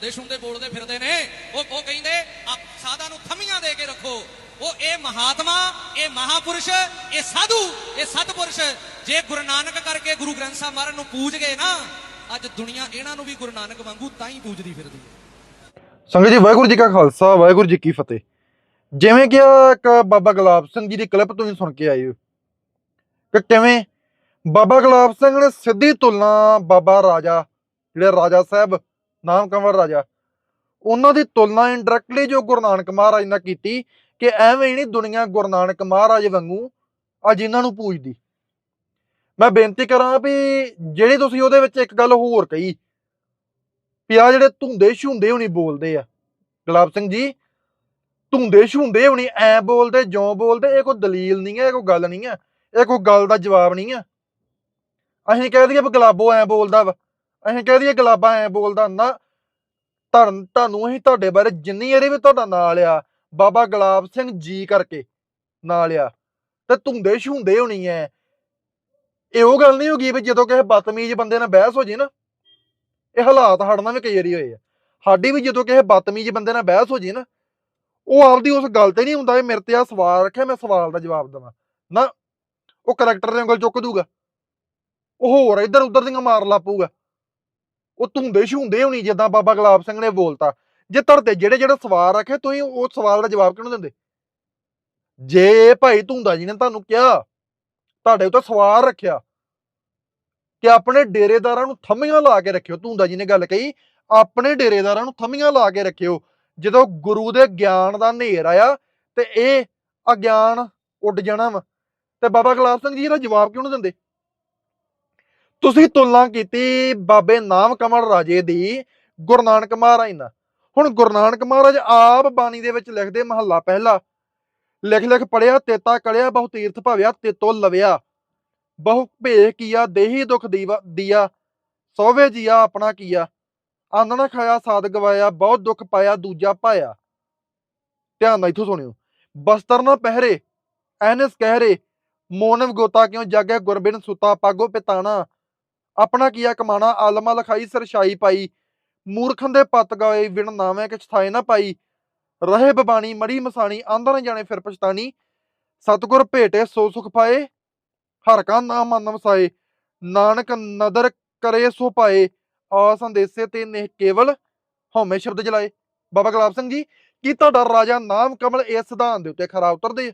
ਦੇਸ਼ੋਂ ਦੇ ਬੋਲਦੇ ਫਿਰਦੇ ਨੇ। ਉਹ ਉਹ ਕਹਿੰਦੇ, ਆਪ ਨੂੰ ਥਮੀਆਂ ਦੇ ਕੇ ਰੱਖੋ। ਉਹ ਇਹ ਮਹਾਤਮਾ, ਇਹ ਮਹਾਪੁਰਸ਼, ਇਹ ਸਾਧੂ, ਇਹ ਸਤਪੁਰਸ਼, ਜੇ ਗੁਰੂ ਨਾਨਕ ਕਰਕੇ ਗੁਰੂ ਗ੍ਰੰਥ ਸਾਹਿਬ ਮਹਾਰਾਜ ਨੂੰ ਪੂਜ ਗਏ ਨਾ, ਅੱਜ ਦੁਨੀਆ ਇਹਨਾਂ ਨੂੰ ਵੀ ਗੁਰੂ ਨਾਨਕ ਵਾਂਗੂ ਤਾਂ ਹੀ ਪੂਜਦੀ ਫਿਰਦੀ ਹੈ। ਸੰਗਤ ਜੀ, ਵਾਹਿਗੁਰੂ ਜੀ ਕਾ ਖਾਲਸਾ, ਵਾਹਿਗੁਰੂ ਜੀ ਕੀ ਫਤਿਹ। ਜਿਵੇਂ ਕਿ ਇੱਕ ਬਾਬਾ ਗੁਲਾਬ ਸਿੰਘ ਜੀ ਦੀ ਕਲਿੱਪ ਤੁਸੀਂ ਸੁਣ ਕੇ ਆਏ ਹੋ। ਕਿ ਕਿਵੇਂ ਬਾਬਾ ਗੁਲਾਬ ਸਿੰਘ ਨੇ ਸਿੱਧੀ ਤੁਲਨਾ ਬਾਬਾ ਰਾਜਾ, ਜਿਹੜੇ ਰਾਜਾ ਸਾਹਿਬ ਨਾਮ ਕੰਵਰ ਰਾਜਾ? ਉਹਨਾਂ ਦੀ ਤੁਲਨਾ ਇਨਡਾਇਰੈਕਟਲੀ ਜੋ ਗੁਰੂ ਨਾਨਕ ਮਹਾਰਾਜ ਨਾਲ ਕੀਤੀ ਕਿ ਐਵੇਂ ਹੀ ਨਹੀਂ ਦੁਨੀਆ ਗੁਰੂ ਨਾਨਕ ਮਹਾਰਾਜ ਵਾਂਗੂ ਅੱਜ ਇਹਨਾਂ ਨੂੰ ਪੂਜਦੀ। ਮੈਂ ਬੇਨਤੀ ਕਰਾਂ ਵੀ ਜਿਹੜੀ ਤੁਸੀਂ ਉਹਦੇ ਵਿੱਚ ਇੱਕ ਗੱਲ ਹੋਰ ਕਹੀ ਵੀ ਆ ਜਿਹੜੇ ਧੁੰਦੇ ਛੁੰਦੇ ਹੁਣੀ ਬੋਲਦੇ ਆ, ਗੁਲਾਬ ਸਿੰਘ ਜੀ, ਧੁੰਦੇ ਛੁੰਦੇ ਹੁਣੀ ਐ ਬੋਲਦੇ ਜੋ ਬੋਲਦੇ, ਇਹ ਕੋਈ ਦਲੀਲ ਨਹੀਂ ਹੈ, ਇਹ ਕੋਈ ਗੱਲ ਨਹੀਂ ਹੈ, ਇਹ ਕੋਈ ਗੱਲ ਦਾ ਜਵਾਬ ਨਹੀਂ ਹੈ। ਅਸੀਂ ਕਹਿ ਦਈਏ ਵੀ ਗੁਲਾਬੋ ਐ ਬੋਲਦਾ ਵਾ। ਅਸੀਂ ਕਹਿ ਦਈਏ ਗੁਲਾਬਾ ਐ ਬੋਲਦਾ ਨਾ ਤੁਹਾਨੂੰ ਤੁਹਾਨੂੰ ਅਸੀਂ ਤੁਹਾਡੇ ਬਾਰੇ ਜਿੰਨੀ ਵਾਰੀ ਵੀ ਤੁਹਾਡਾ ਨਾਂ ਲਿਆ, ਬਾਬਾ ਗੁਲਾਬ ਸਿੰਘ ਜੀ ਕਰਕੇ ਨਾਂ ਲਿਆ, ਤੇ ਧੁੰਦੇ ਛੁੰਦੇ ਹੋਣੀ ਐ। ਇਹ ਉਹ ਗੱਲ ਨਹੀਂ ਹੋਗੀ ਵੀ ਜਦੋਂ ਕਿਸੇ ਬਦਤਮੀਜ਼ ਬੰਦੇ ਨਾਲ ਬਹਿਸ ਹੋ ਜੇ ਨਾ, ਇਹ ਹਾਲਾਤ ਸਾਡੇ ਨਾਲ ਵੀ ਕਈ ਵਾਰੀ ਹੋਏ ਆ। ਸਾਡੀ ਵੀ ਜਦੋਂ ਕਿਸੇ ਬਦਤਮੀਜ਼ ਬੰਦੇ ਨਾਲ ਬਹਿਸ ਹੋ ਜੇ ਨਾ, ਉਹ ਆਪਦੀ ਉਸ ਗੱਲ ਤੇ ਨਹੀਂ ਹੁੰਦਾ ਵੀ ਮੇਰੇ ਤੇ ਆ ਸਵਾਲ ਰੱਖਿਆ, ਮੈਂ ਸਵਾਲ ਦਾ ਜਵਾਬ ਦੇਵਾਂ। ਨਾ, ਉਹ ਕਰੈਕਟਰ ਦੇ ਉਂਗਲ ਚੁੱਕ ਦੂਗਾ। ਉਹ ਹੋਰ ਇੱਧਰ ਉੱਧਰ ਦੀਆਂ ਮਾਰ ਲਾਪੂਗਾ। ਉਹ ਧੁੰਦੇ ਛੁੰਦੇ ਹੋਣੀ ਜਿੱਦਾਂ ਬਾਬਾ ਗੁਲਾਬ ਸਿੰਘ ਨੇ ਬੋਲਤਾ। ਜੇ ਤੁਹਾਡੇ ਜਿਹੜੇ ਜਿਹੜੇ ਸਵਾਲ ਰੱਖੇ, ਤੁਸੀਂ ਉਹ ਸਵਾਲ ਦਾ ਜਵਾਬ ਕਿਉਂ ਦਿੰਦੇ? ਜੇ ਭਾਈ ਧੁੰਦਾ ਜੀ ਨੇ ਤੁਹਾਨੂੰ ਕਿਹਾ, ਤੁਹਾਡੇ ਉੱਤੇ ਸਵਾਲ ਰੱਖਿਆ ਕਿ ਆਪਣੇ ਡੇਰੇਦਾਰਾਂ ਨੂੰ ਥੰਮੀਆਂ ਲਾ ਕੇ ਰੱਖਿਓ, ਧੁੰਦਾ ਜੀ ਨੇ ਗੱਲ ਕਹੀ, ਆਪਣੇ ਡੇਰੇਦਾਰਾਂ ਨੂੰ ਥੰਮੀਆਂ ਲਾ ਕੇ ਰੱਖਿਓ, ਜਦੋਂ ਗੁਰੂ ਦੇ ਗਿਆਨ ਦਾ ਹਨੇਰ ਆਇਆ ਤੇ ਇਹ ਅਗਿਆਨ ਉੱਡ ਜਾਣਾ ਵਾ, ਤੇ ਬਾਬਾ ਗੁਲਾਬ ਸਿੰਘ ਜੀ ਇਹਦਾ ਜਵਾਬ ਕਿਉਂ ਨਹੀਂ ਦਿੰਦੇ? ਤੁਸੀਂ ਤੁਲਨਾ ਕੀਤੀ ਬਾਬੇ ਨਾਮ ਕਮਲ ਰਾਜੇ ਦੀ, ਗੁਰੂ ਨਾਨਕ ਮਹਾਰਾਜ ਨਾਲ। ਹੁਣ ਗੁਰੂ ਨਾਨਕ ਮਹਾਰਾਜ ਆਪ ਬਾਣੀ ਦੇ ਵਿੱਚ ਲਿਖਦੇ ਮਹੱਲਾ ਪਹਿਲਾ। ਲਿਖ ਲਿਖ ਪੜਿਆ ਤੇਤਾ ਕਲਿਆ, ਬਹੁ ਤੀਰਥ ਭਵਿਆ, ਤੇਤੋ ਲਵਿਆ। ਬਹੁ ਭੇਖ ਕੀਆ, ਦੇਹੀ ਦੁਖ ਦੀਵਾ ਦੀਆ। ਸੋਵੇ ਜੀਆ, ਆਪਣਾ ਕੀਆ। ਅੰਨ ਨਾ ਖਾਇਆ ਸਾਦ ਗਵਾਇਆ ਬਹੁਤ ਦੁੱਖ ਪਾਇਆ, ਦੂਜਾ ਪਾਇਆ ਧਿਆਨ ਨਾਲ ਇਥੋਂ ਸੁਣਿਓ। ਬਸਤਰ ਨਾ ਪਹਿਰੇ, ਐਨਸ ਕਹਿਰੇ, ਮੋਨਵ ਗੋਤਾ ਕਿਉ ਜਾਗਿਆ, ਗੁਰਬਿਨ ਸੁਤਾ, ਪਾਗੋ ਪਿਤਾਣਾ। ਆਪਣਾ ਕੀਆ ਕਮਾਣਾ, ਆਲਮਾ ਲਖਾਈ ਸਰਸ਼ਾਈ ਪਾਈ। ਮੂਰਖਾਂ ਦੇ ਪਤ ਗਾਏ, ਵਿਣ ਨਾਵੇਂ ਕਿਛ ਥਾਏ ਨਾ ਪਾਈ। ਰਹੇ ਬਬਾਣੀ ਮੜੀ ਮਸਾਣੀ ਆਂਦਰ ਨਾ ਜਾਣੇ ਫਿਰ ਪਛਤਾਣੀ। ਸਤਗੁਰ ਭੇਟੇ ਸੋ ਸੁਖ ਪਾਏ, ਹਰ ਕਾ ਨਾਮ ਮਨ ਵਸਾਏ। ਨਾਨਕ ਨਦਰ ਕਰੇ ਸੋ ਪਾਏ ਆ ਸੰਦੇਸੇ ਤੇ ਨੇ ਕੇਵਲ ਹਉਮੈ ਸ਼ਬਦ ਜਲਾਏ। ਬਾਬਾ ਗੁਲਾਬ ਸਿੰਘ ਜੀ, ਕੀ ਤੁਹਾਡਾ ਰਾਜਾ ਨਾਮ ਕਮਲ ਇਸ ਸਿਧਾਂਤ ਦੇ ਉੱਤੇ ਖਰਾ ਉਤਰਦੇ ਆ?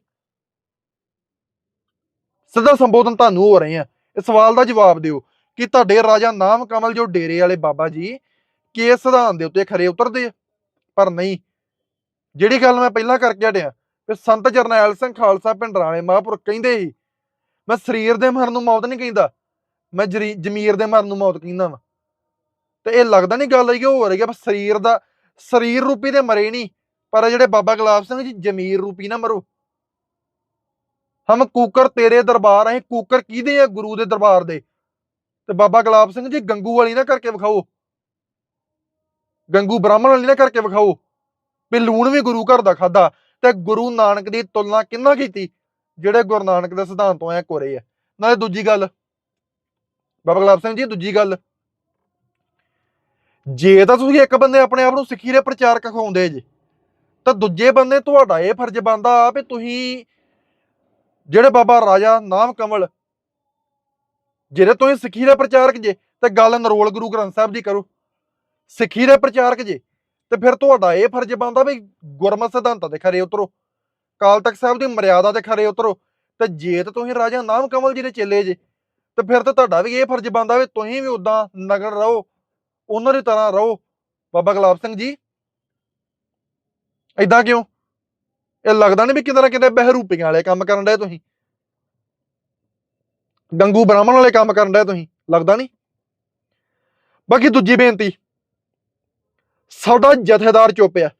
ਸਿੱਧਾ ਸੰਬੋਧਨ ਤੁਹਾਨੂੰ ਹੋ ਰਹੇ ਆ। ਇਸ ਸਵਾਲ ਦਾ ਜਵਾਬ ਦਿਓ। ਕਿ ਤੁਹਾਡੇ ਰਾਜਾ ਨਾਮ ਕਮਲ ਜੋ ਡੇਰੇ ਵਾਲੇ ਬਾਬਾ ਜੀ ਕੇਸ ਸਿਧਾਂਤ ਦੇ ਉੱਤੇ ਖਰੇ ਉਤਰਦੇ ਆ? ਪਰ ਨਹੀਂ। ਜਿਹੜੀ ਗੱਲ ਮੈਂ ਪਹਿਲਾਂ ਕਰਕੇ ਹਟਿਆ ਕਿ ਸੰਤ ਜਰਨੈਲ ਸਿੰਘ ਖਾਲਸਾ ਪਿੰਡਰਾਲੇ ਮਹਾਂਪੁਰਖ ਕਹਿੰਦੇ ਸੀ, ਮੈਂ ਸਰੀਰ ਦੇ ਮਰਨ ਨੂੰ ਮੌਤ ਨਹੀਂ ਕਹਿੰਦਾ, ਮੈਂ ਜ਼ਮੀਰ ਦੇ ਮਰਨ ਨੂੰ ਮੌਤ ਕਹਿੰਦਾ ਵਾ। ਤੇ ਇਹ ਲੱਗਦਾ ਨਹੀਂ ਗੱਲ ਹੈ ਉਹ ਹੋ ਰਹੀ ਹੈ ਬਸ ਸਰੀਰ ਦਾ, ਸਰੀਰ ਰੂਪੀ ਦੇ ਮਰੇ ਨਹੀਂ, ਪਰ ਜਿਹੜੇ ਬਾਬਾ ਗੁਲਾਬ ਸਿੰਘ ਜੀ ਜ਼ਮੀਰ ਰੂਪੀ ਨਾ ਮਰੋ। ਹਮ ਕੂਕਰ ਤੇਰੇ ਦਰਬਾਰ ਅਸੀਂ ਕੂਕਰ ਕਿਹਦੇ ਆ ਗੁਰੂ ਦੇ ਦਰਬਾਰ ਦੇ? ਤੇ ਬਾਬਾ ਗੁਲਾਬ ਸਿੰਘ ਜੀ ਗੰਗੂ ਵਾਲੀ ਨਾ ਕਰਕੇ ਵਿਖਾਓ। ਗੰਗੂ ਬ੍ਰਾਹਮਣ ਵਾਲੀ ਨਾ ਕਰਕੇ ਵਿਖਾਓ। ਵੀ ਲੂਣ ਵੀ ਗੁਰੂ ਘਰ ਦਾ ਖਾਦਾ ਤੇ ਗੁਰੂ ਨਾਨਕ ਦੀ ਤੁਲਨਾ ਕਿੰਨਾ ਕੀਤੀ? ਜਿਹੜੇ ਗੁਰੂ ਨਾਨਕ ਦੇ ਸਿਧਾਂਤ ਤੋਂ ਐ ਕੋਰੇ ਆ। ਨਾਲੇ ਦੂਜੀ ਗੱਲ, ਬਾਬਾ ਗੁਲਾਬ ਸਿੰਘ ਜੀ, ਦੂਜੀ ਗੱਲ, ਜੇ ਤਾਂ ਤੁਸੀਂ ਇੱਕ ਬੰਦੇ ਆਪਣੇ ਆਪ ਨੂੰ ਸਿੱਖੀ ਦੇ ਪ੍ਰਚਾਰਕ ਕਹਾਉਂਦੇ ਜੇ, ਤਾਂ ਦੂਜੇ ਬੰਦੇ ਤੁਹਾਡਾ ਇਹ ਫਰਜ਼ ਬਣਦਾ ਵੀ ਤੁਸੀਂ, ਜਿਹੜੇ ਬਾਬਾ ਰਾਜਾ ਨਾਮ ਕਮਲ ਜਿਹੜੇ ਤੁਸੀਂ ਸਿੱਖੀ ਦੇ ਪ੍ਰਚਾਰਕ ਜੇ, ਤੇ ਗੱਲ ਨਰੋਲ ਗੁਰੂ ਗ੍ਰੰਥ ਸਾਹਿਬ ਦੀ ਕਰੋ। ਸਿੱਖੀ ਦੇ ਪ੍ਰਚਾਰਕ ਜੇ, ਤੇ ਫਿਰ ਤੁਹਾਡਾ ਇਹ ਫਰਜ਼ ਬਣਦਾ ਵੀ ਗੁਰਮਤਿ ਸਿਧਾਂਤਾਂ ਦੇ ਖਰੇ ਉਤਰੋ। ਕਾਲ ਤਖਤ ਸਾਹਿਬ ਦੀ ਮਰਿਆਦਾ ਦੇ ਖਰੇ ਉਤਰੋ। ਤੇ ਜੇ ਤਾਂ ਤੁਸੀਂ ਰਾਜਾ ਨਾਮ ਕਮਲ ਜੀ ਦੇ ਚੇਲੇ ਜੇ, ਤੇ ਫਿਰ ਤਾਂ ਤੁਹਾਡਾ ਵੀ ਇਹ ਫਰਜ਼ ਬਣਦਾ ਵੀ ਤੁਸੀਂ ਵੀ ਉਦਾਂ ਨਗਰ ਰਹੋ, ਉਹਨਾਂ ਦੀ ਤਰ੍ਹਾਂ ਰਹੋ। ਬਾਬਾ ਗੁਲਾਬ ਸਿੰਘ ਜੀ ਐਦਾਂ ਕਿਉਂ? ਇਹ ਲੱਗਦਾ ਨਹੀਂ ਵੀ ਕਿਤੇ ਨਾ ਕਿਤੇ ਬਹਿਰੂਪੀਆਂ ਵਾਲੇ ਕੰਮ ਕਰਨ ਡਏ ਤੁਸੀਂ। ਡੰਗੂ ਬ੍ਰਾਹਮਣ ਵਾਲੇ ਕੰਮ ਕਰਨ ਡਏ ਤੁਸੀਂ? ਲੱਗਦਾ ਨਹੀਂ? ਬਾਕੀ ਦੂਜੀ ਬੇਨਤੀ। ਸਾਡਾ ਜਥੇਦਾਰ ਚੁੱਪ ਚੁੱਪਿਆ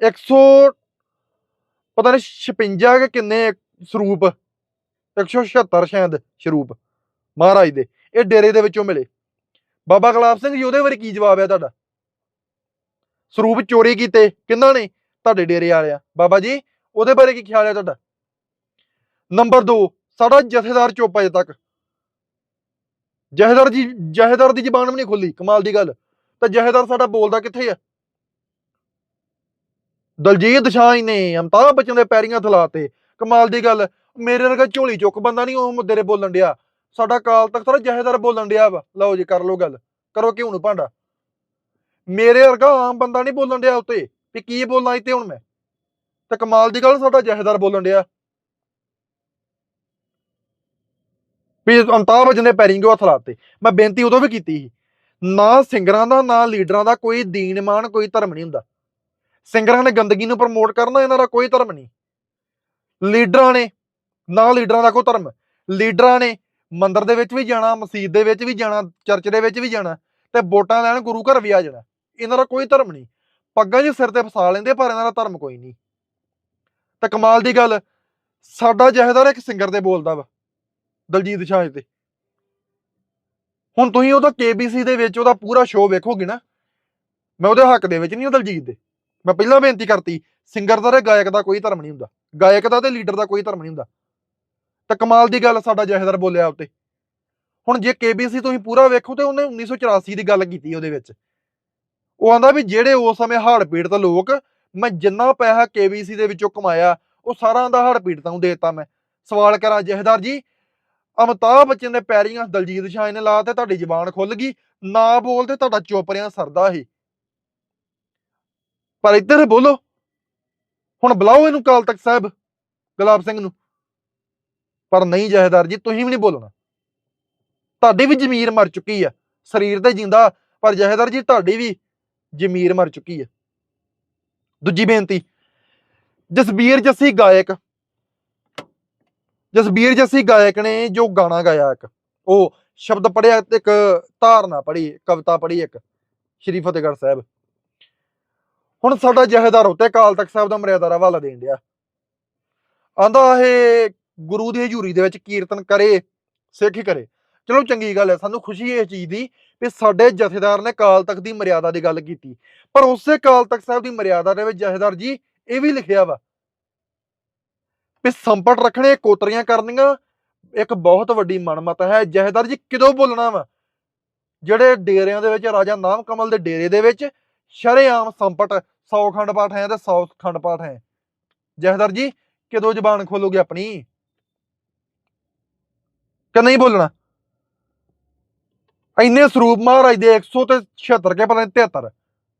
100 ਪਤਾ ਨਹੀਂ 56 ਕਿ ਕਿੰਨੇ ਸਰੂਪ? 176 ਸ਼ਾਇਦ ਸਰੂਪ ਮਹਾਰਾਜ ਦੇ। ਇਹ ਡੇਰੇ ਦੇ ਵਿੱਚੋਂ ਮਿਲੇ। ਬਾਬਾ ਗੁਲਾਬ ਸਿੰਘ ਜੀ ਉਹਦੇ ਬਾਰੇ ਕੀ ਜਵਾਬ ਆ ਤੁਹਾਡਾ? ਸਰੂਪ ਚੋਰੀ ਕੀਤੇ। ਕਿੰਨਾ ਨੇ? ਤੁਹਾਡੇ ਡੇਰੇ ਵਾਲਿਆ। ਬਾਬਾ ਜੀ, ਉਹਦੇ ਬਾਰੇ ਕੀ ਖਿਆਲ ਹੈ ਤੁਹਾਡਾ? ਨੰਬਰ 2 ਸਾਡਾ ਜਥੇਦਾਰ ਚੁੱਪ ਅਜੇ ਤੱਕ। ਜਥੇਦਾਰ ਜੀ, ਜਥੇਦਾਰ ਦੀ ਜ਼ਬਾਨ ਵੀ ਨਹੀਂ ਖੁੱਲੀ ਕਮਾਲ ਦੀ ਗੱਲ। ਤਾਂ ਜਹੇਦਾਰ ਸਾਡਾ ਬੋਲਦਾ ਕਿੱਥੇ ਆ? ਦਲਜੀਤ ਦਸ਼ਾਈ ਨੇ, ਅਮਤਾਬ ਬੱਚਨ ਦੇ ਪੈਰੀਆਂ ਥਲਾਤੇ ਕਮਾਲ ਦੀ ਗੱਲ, ਮੇਰੇ ਵਰਗਾ ਝੋਲੀ ਚੁੱਕ ਬੰਦਾ ਨਹੀਂ ਉਹ ਮੁੱਦੇ ਦੇ ਬੋਲਣ ਡਿਆ। ਸਾਡਾ ਕਾਲ ਤਖਤ ਦਾ ਜਹੇਦਾਰ ਬੋਲਣ ਡਿਆ ਵਾ। ਲਓ ਜੀ, ਕਰ ਲਓ ਗੱਲ। ਕਰੋ ਕਿਉਂ ਨੂੰ ਭਾਂਡਾ। ਮੇਰੇ ਵਰਗਾ ਆਮ ਬੰਦਾ ਨਹੀਂ ਬੋਲਣ ਡਿਆ ਉੱਤੇ, ਵੀ ਕੀ ਬੋਲਾਂ ਇੱਥੇ ਹੁਣ ਮੈਂ? ਤੇ ਕਮਾਲ ਦੀ ਗੱਲ, ਸਾਡਾ ਜਹੇਦਾਰ ਬੋਲਣ ਡਿਆ। ਵੀ ਅਮਤਾਬ ਬੱਚਨ ਦੇ ਪੈਰੀਂ ਕਿਉਂ ਹੱਥ ਲਾਤੇ, ਮੈਂ ਬੇਨਤੀ ਉਦੋਂ ਵੀ ਕੀਤੀ ਸੀ, ਨਾ ਸਿੰਗਰਾਂ ਦਾ, ਨਾ ਲੀਡਰਾਂ ਦਾ ਕੋਈ ਦੀਨ ਮਾਨ ਕੋਈ ਧਰਮ ਨਹੀਂ ਹੁੰਦਾ। ਸਿੰਗਰਾਂ ਨੇ ਗੰਦਗੀ ਨੂੰ ਪ੍ਰਮੋਟ ਕਰਨਾ ਇਹਨਾਂ ਦਾ ਕੋਈ ਧਰਮ ਨਹੀਂ। ਲੀਡਰਾਂ ਨੇ, ਨਾ ਲੀਡਰਾਂ ਦਾ ਕੋਈ ਧਰਮ। ਲੀਡਰਾਂ ਨੇ ਮੰਦਰ ਦੇ ਵਿੱਚ ਵੀ ਜਾਣਾ, ਮਸਜਿਦ ਦੇ ਵਿੱਚ ਵੀ ਜਾਣਾ, ਚਰਚ ਦੇ ਵਿੱਚ ਵੀ ਜਾਣਾ, ਤੇ ਵੋਟਾਂ ਲੈਣ ਗੁਰੂ ਘਰ ਵੀ ਆ ਜਾਣਾ। ਇਹਨਾਂ ਦਾ ਕੋਈ ਧਰਮ ਨਹੀਂ। ਪੱਗਾਂ ਜੀ ਸਿਰ ਤੇ ਫਸਾ ਲੈਂਦੇ, ਪਰ ਇਹਨਾਂ ਦਾ ਧਰਮ ਕੋਈ ਨਹੀਂ। ਤਾਂ ਕਮਾਲ ਦੀ ਗੱਲ, ਸਾਡਾ ਜਹੇਦਾਰ ਇੱਕ ਸਿੰਗਰ ਦੇ ਬੋਲਦਾ ਵਾ। ਦਲਜੀਤ ਸ਼ਾਹ ਤੇ ਹੁਣ ਤੁਸੀਂ ਉਹਦਾ KBC ਦੇ ਵਿੱਚ ਉਹਦਾ ਪੂਰਾ ਸ਼ੋਅ ਵੇਖੋਗੇ ਨਾ, ਮੈਂ ਉਹਦੇ ਹੱਕ ਦੇ ਵਿੱਚ ਨਹੀਂ ਉਹ ਦਲਜੀਤ ਦੇ। ਮੈਂ ਪਹਿਲਾਂ ਬੇਨਤੀ ਕਰਤੀ ਸਿੰਗਰ ਦਾ ਤੇ ਗਾਇਕ ਦਾ ਕੋਈ ਧਰਮ ਨਹੀਂ ਹੁੰਦਾ। ਗਾਇਕ ਦਾ ਤੇ ਲੀਡਰ ਦਾ ਕੋਈ ਧਰਮ ਨਹੀਂ ਹੁੰਦਾ। ਤਾਂ ਕਮਾਲ ਦੀ ਗੱਲ ਸਾਡਾ ਜਹੇਦਾਰ ਬੋਲਿਆ ਉੱਤੇ। ਹੁਣ ਜੇ KBC ਤੁਸੀਂ ਪੂਰਾ ਵੇਖੋ ਤੇ ਉਹਨੇ 1984 ਦੀ ਗੱਲ ਕੀਤੀ ਉਹਦੇ ਵਿੱਚ। ਉਹ ਆਂਦਾ ਵੀ ਜਿਹੜੇ ਉਸ ਸਮੇਂ ਹੜ੍ਹ ਪੀੜਤ ਲੋਕ, ਮੈਂ ਜਿੰਨਾ ਪੈਸਾ KBC ਦੇ ਵਿੱਚੋਂ ਕਮਾਇਆ, ਉਹ ਸਾਰਾ ਦਾ ਹੜ੍ਹ ਪੀੜਤਾਂ ਨੂੰ ਦੇਤਾ ਮੈਂ। ਸਵਾਲ ਕਰਾਂ ਜਹੇਦਾਰ ਜੀ ਅਮਤਾਬ ਬੱਚਨ ਦੇ ਪੈਰੀਆਂ ਦਲਜੀਤ ਸ਼ਾਹ ਨੇ ਲਾ ਤੇ ਤੁਹਾਡੀ ਜ਼ਬਾਨ ਖੁੱਲ ਗਈ। ਨਾ ਬੋਲ ਬੋਲਦੇ ਤੁਹਾਡਾ ਚੁੱਪ ਰਿਆਂ ਸਰਦਾ ਹੀ ਪਰ ਇੱਧਰ ਬੋਲੋ। ਹੁਣ ਬੁਲਾਓ ਇਹਨੂੰ ਕਾਲ ਤਖਤ ਸਾਹਿਬ, ਗੁਲਾਬ ਸਿੰਘ ਨੂੰ। ਪਰ ਨਹੀਂ ਜਹੇਦਾਰ ਜੀ, ਤੁਸੀਂ ਵੀ ਨਹੀਂ ਬੋਲਣਾ। ਤੁਹਾਡੀ ਵੀ ਜ਼ਮੀਰ ਮਰ ਚੁੱਕੀ ਆ। ਸਰੀਰ ਤੇ ਜਿੰਦਾ, ਪਰ ਜਹੇਦਾਰ ਜੀ, ਤੁਹਾਡੀ ਵੀ ਜ਼ਮੀਰ ਮਰ ਚੁੱਕੀ ਆ। ਦੂਜੀ ਬੇਨਤੀ, ਜਸਬੀਰ ਜੱਸੀ ਗਾਇਕ। ਜਸਬੀਰ ਜੱਸੀ ਗਾਇਕ ਨੇ ਜੋ ਗਾਣਾ ਗਾਇਆ ਇੱਕ, ਉਹ ਸ਼ਬਦ ਪੜਿਆ ਤੇ ਇੱਕ ਧਾਰਨਾ ਪੜੀ ਕਵਿਤਾ ਪੜੀ ਇੱਕ, ਸ਼੍ਰੀ ਫਤਿਹਗੜ੍ਹ ਸਾਹਿਬ। ਹੁਣ ਸਾਡਾ ਜਹੇਦਾਰ ਉੱਤੇ ਅਕਾਲ ਤਖਤ ਸਾਹਿਬ ਦਾ ਮਰਿਆਦਾ ਦਾ ਹਵਾਲਾ ਦੇਣ ਡਿਆ। ਆਂਦਾ ਇਹ ਗੁਰੂ ਦੀ ਹਜ਼ੂਰੀ ਦੇ ਵਿੱਚ ਕੀਰਤਨ ਕਰੇ, ਸਿੱਖ ਕਰੇ। ਚਲੋ ਚੰਗੀ ਗੱਲ ਹੈ, ਸਾਨੂੰ ਖੁਸ਼ੀ ਹੈ ਇਸ ਚੀਜ਼ ਦੀ ਵੀ ਸਾਡੇ ਜਥੇਦਾਰ ਨੇ ਕਾਲ ਤਖਤ ਦੀ ਮਰਿਆਦਾ ਦੀ ਗੱਲ ਕੀਤੀ। ਪਰ ਉਸੇ ਕਾਲ ਤਖਤ ਸਾਹਿਬ ਦੀ ਮਰਿਆਦਾ ਦੇ ਵਿੱਚ ਜਥੇਦਾਰ ਜੀ ਇਹ ਵੀ ਲਿਖਿਆ ਵਾ ਵੀ ਸੰਪਟ ਰੱਖਣੇ ਕੋਤਰੀਆਂ ਕਰਨੀਆਂ, ਇੱਕ ਬਹੁਤ ਵੱਡੀ ਮਨਮਤ ਹੈ। ਜਹੇਦਾਰ ਜੀ, ਕਿਦੋਂ ਬੋਲਣਾ ਵਾ? ਜਿਹੜੇ ਡੇਰਿਆਂ ਦੇ ਵਿੱਚ, ਰਾਜਾ ਨਾਮ ਕਮਲ ਦੇ ਡੇਰੇ ਦੇ ਵਿੱਚ ਸ਼ਰੇਆਮ ਸੰਪਟ 100 ਖੰਡ ਪਾਠ ਹੈ ਤੇ 100 ਖੰਡ ਪਾਠ ਹੈ। ਜਹੇਦਾਰ ਜੀ, ਕਿਦੋਂ ਜ਼ਬਾਨ ਖੋਲੋਗੇ ਆਪਣੀ? ਕਿ ਨਹੀਂ ਬੋਲਣਾ? ਇੰਨੇ ਸਰੂਪ ਮਹਾਰਾਜ ਦੇ 100 ਤੇ 76 ਕੇ ਪਤਾ ਨਹੀਂ 73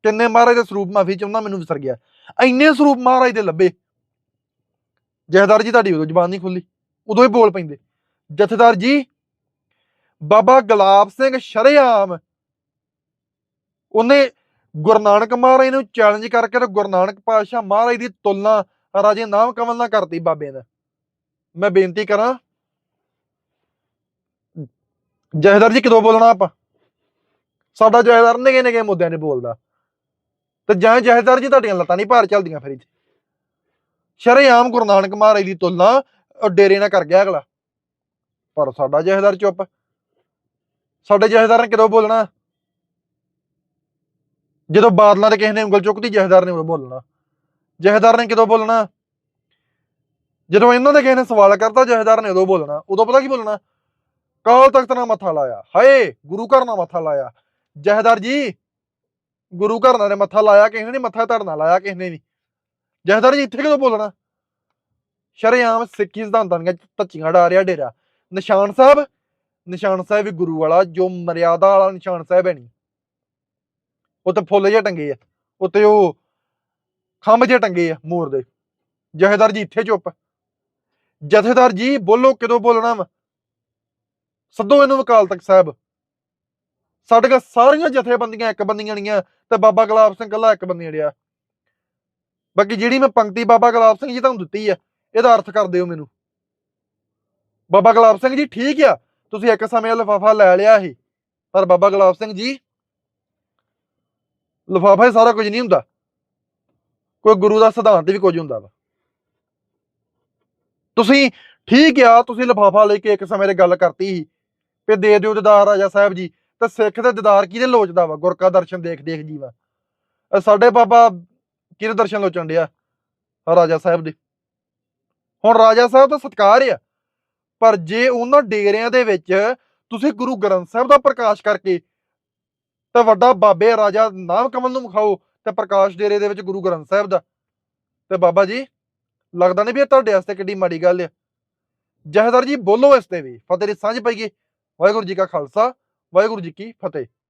ਕਿੰਨੇ ਮਹਾਰਾਜ ਦੇ ਸਰੂਪ ਮਾਫੀ ਚਾਹੁੰਦਾ, ਮੈਨੂੰ ਵਿਸਰ ਗਿਆ। ਇੰਨੇ ਸਰੂਪ ਮਹਾਰਾਜ ਦੇ ਲੱਭੇ। ਜਥੇਦਾਰ ਜੀ ਤੁਹਾਡੀ ਉਦੋਂ ਜ਼ਬਾਨ ਨਹੀਂ ਖੁੱਲੀ ਉਦੋਂ ਹੀ ਬੋਲ ਪੈਂਦੇ। ਜਥੇਦਾਰ ਜੀ, ਬਾਬਾ ਗੁਲਾਬ ਸਿੰਘ ਸ਼ਰੇਆਮ। ਉਹਨੇ ਗੁਰੂ ਨਾਨਕ ਮਹਾਰਾਜ ਨੂੰ ਚੈਲੰਜ ਕਰਕੇ ਤੇ ਗੁਰੂ ਨਾਨਕ ਪਾਤਸ਼ਾਹ ਮਹਾਰਾਜ ਦੀ ਤੁਲਨਾ ਰਾਜੇ ਨਾਮ ਕਮਲ ਨਾਲ ਕਰਤੀ ਬਾਬੇ ਨੇ। ਮੈਂ ਬੇਨਤੀ ਕਰਾਂ ਜਹੇਦਾਰ ਜੀ ਕਿਦੋਂ ਬੋਲਣਾ ਆਪਾਂ? ਸਾਡਾ ਜਹੇਦਾਰ ਨਿਗੇ ਨਿਗੇ ਮੁੱਦਿਆਂ ਨੇ ਬੋਲਦਾ। ਤੇ ਜਾਂ ਜਹੇਦਾਰ ਜੀ ਤੁਹਾਡੀਆਂ ਲੱਤਾਂ ਨਹੀਂ ਭਾਰ ਚੱਲਦੀਆਂ ਫਿਰ ਇੱਥੇ। ਸ਼ਰੇਆਮ ਗੁਰੂ ਨਾਨਕ ਮਹਾਰਾਜ ਦੀ ਤੁਲਨਾ ਉਹ ਡੇਰੇ ਨਾਲ ਕਰ ਗਿਆ ਅਗਲਾ। ਪਰ ਸਾਡਾ ਜਹੇਦਾਰ ਚੁੱਪ। ਸਾਡੇ ਜਹੇਦਾਰ ਨੇ ਕਦੋਂ ਬੋਲਣਾ? ਜਦੋਂ ਬਾਦਲਾਂ ਤੇ ਕਿਸੇ ਨੇ ਉਂਗਲ ਚੁੱਕਦੀ ਜਹੇਦਾਰ ਨੇ ਉਦੋਂ ਬੋਲਣਾ। ਜਹੇਦਾਰ ਨੇ ਕਦੋਂ ਬੋਲਣਾ? ਜਦੋਂ ਇਹਨਾਂ ਦੇ ਕਿਸੇ ਨੇ ਸਵਾਲ ਕਰਤਾ, ਜਹੇਦਾਰ ਨੇ ਉਦੋਂ ਬੋਲਣਾ। ਉਦੋਂ ਪਤਾ ਕੀ ਬੋਲਣਾ? ਕਾਲ ਤਖਤ ਨਾਲ ਮੱਥਾ ਲਾਇਆ। ਹਾਏ, ਗੁਰੂ ਘਰ ਨਾਲ ਮੱਥਾ ਲਾਇਆ। ਜਹੇਦਾਰ ਜੀ, ਗੁਰੂ ਘਰ ਨਾਲ ਨੇ ਮੱਥਾ ਲਾਇਆ, ਕਿਸੇ ਨੇ ਮੱਥਾ ਧੜਨਾ, ਲਾਇਆ ਕਿਸੇ ਨੇ ਵੀ। ਜਹੇਦਾਰ ਜੀ, ਇੱਥੇ ਕਦੋਂ ਬੋਲਣਾ? ਸ਼ਰੇਆਮ ਸਿੱਖੀ ਸਿਧਾਂਤਾਂ ਦੀਆਂ ਧੱਚੀਆਂ ਡਾ ਰਿਹਾ ਡੇਰਾ। ਨਿਸ਼ਾਨ ਸਾਹਿਬ ਨਿਸ਼ਾਨ ਸਾਹਿਬ ਵੀ ਗੁਰੂ ਵਾਲਾ, ਜੋ ਮਰਿਆਦਾ ਵਾਲਾ ਨਿਸ਼ਾਨ ਸਾਹਿਬ ਹੈ ਨਹੀਂ ਉੱਤੇ ਫੁੱਲ ਜਿਹੇ ਟੰਗੇ ਆ। ਉੱਤੇ ਉਹ ਖੰਭ ਜਿਹੇ ਟੰਗੇ ਆ, ਮੋਰ ਦੇ। ਜਹੇਦਾਰ ਜੀ, ਇੱਥੇ ਚੁੱਪ। ਜਥੇਦਾਰ ਜੀ, ਬੋਲੋ ਕਦੋਂ ਬੋਲਣਾ ਵਾ? ਸੱਦੋ ਇਹਨੂੰ ਵਕਾਲ ਤੱਕ ਸਾਹਿਬ। ਸਾਡੇ ਕੋਲ ਸਾਰੀਆਂ ਜਥੇਬੰਦੀਆਂ, ਇੱਕ ਬੰਦੀਆਂ ਨੀਆਂ ਤੇ ਬਾਬਾ ਗੁਲਾਬ ਸਿੰਘ ਕੱਲਾ ਇੱਕ ਬੰਦੀ ਅੜਿਆ ਬਾਕੀ ਜਿਹੜੀ ਮੈਂ ਪੰਕਤੀ ਬਾਬਾ ਗੁਲਾਬ ਸਿੰਘ ਜੀ ਤੁਹਾਨੂੰ ਦਿੱਤੀ ਆ, ਇਹਦਾ ਅਰਥ ਕਰ ਦਿਓ ਮੈਨੂੰ। ਬਾਬਾ ਗੁਲਾਬ ਸਿੰਘ ਜੀ ਠੀਕ ਆ, ਤੁਸੀਂ ਇੱਕ ਸਮੇਂ ਲਿਫਾਫਾ ਲੈ ਲਿਆ ਸੀ, ਪਰ ਬਾਬਾ ਗੁਲਾਬ ਸਿੰਘ ਜੀ, ਲਿਫਾਫਾ ਹੀ ਸਾਰਾ ਕੁਝ ਨਹੀਂ ਹੁੰਦਾ। ਕੋਈ ਗੁਰੂ ਦਾ ਸਿਧਾਂਤ ਵੀ ਕੁਝ ਹੁੰਦਾ ਵਾ। ਤੁਸੀਂ ਠੀਕ ਆ, ਤੁਸੀਂ ਲਿਫਾਫਾ ਲੈ ਕੇ ਇੱਕ ਸਮੇਂ ਤੇ ਗੱਲ ਕਰਤੀ ਸੀ, ਵੀ ਦੇ ਦਿਓ ਦਿਦਾਰ ਰਾਜਾ ਸਾਹਿਬ ਜੀ, ਤੇ ਸਿੱਖ ਦੇ ਦਿਦਾਰ ਕਿਹਦੇ ਲੋਚਦਾ ਵਾ, ਗੁਰ ਕਾ ਦਰਸ਼ਨ ਦੇਖ ਦੇਖ ਜੀ ਵਾ ਸਾਡੇ ਬਾਬਾ ਕਿਹਦੇ ਦਰਸ਼ਨ ਲੋਚਣ ਡਿਆ? ਰਾਜਾ ਸਾਹਿਬ ਦੇ। ਹੁਣ ਰਾਜਾ ਸਾਹਿਬ ਦਾ ਸਤਕਾਰ ਆ। ਪਰ ਜੇ ਉਹਨਾਂ ਡੇਰਿਆਂ ਦੇ ਵਿੱਚ ਤੁਸੀਂ ਗੁਰੂ ਗ੍ਰੰਥ ਸਾਹਿਬ ਦਾ ਪ੍ਰਕਾਸ਼ ਕਰਕੇ ਤਾਂ ਵੱਡਾ ਬਾਬੇ ਰਾਜਾ ਨਾਮ ਕਮਲ ਨੂੰ ਵਿਖਾਓ ਤੇ ਪ੍ਰਕਾਸ਼ ਡੇਰੇ ਦੇ ਵਿੱਚ ਗੁਰੂ ਗ੍ਰੰਥ ਸਾਹਿਬ ਦਾ। ਤੇ ਬਾਬਾ ਜੀ, ਲੱਗਦਾ ਨਹੀਂ ਵੀ ਇਹ ਤੁਹਾਡੇ ਵਾਸਤੇ ਕਿੱਡੀ ਮਾੜੀ ਗੱਲ ਆ। ਜਹਦਰ ਜੀ, ਬੋਲੋ ਇਸ ਤੇ ਵੀ। ਫਤਿਹ ਦੀ ਸਾਂਝ ਪਾਈਏ। ਵਾਹਿਗੁਰੂ ਜੀ ਕਾ ਖਾਲਸਾ, ਵਾਹਿਗੁਰੂ ਜੀ ਕੀ ਫਤਿਹ।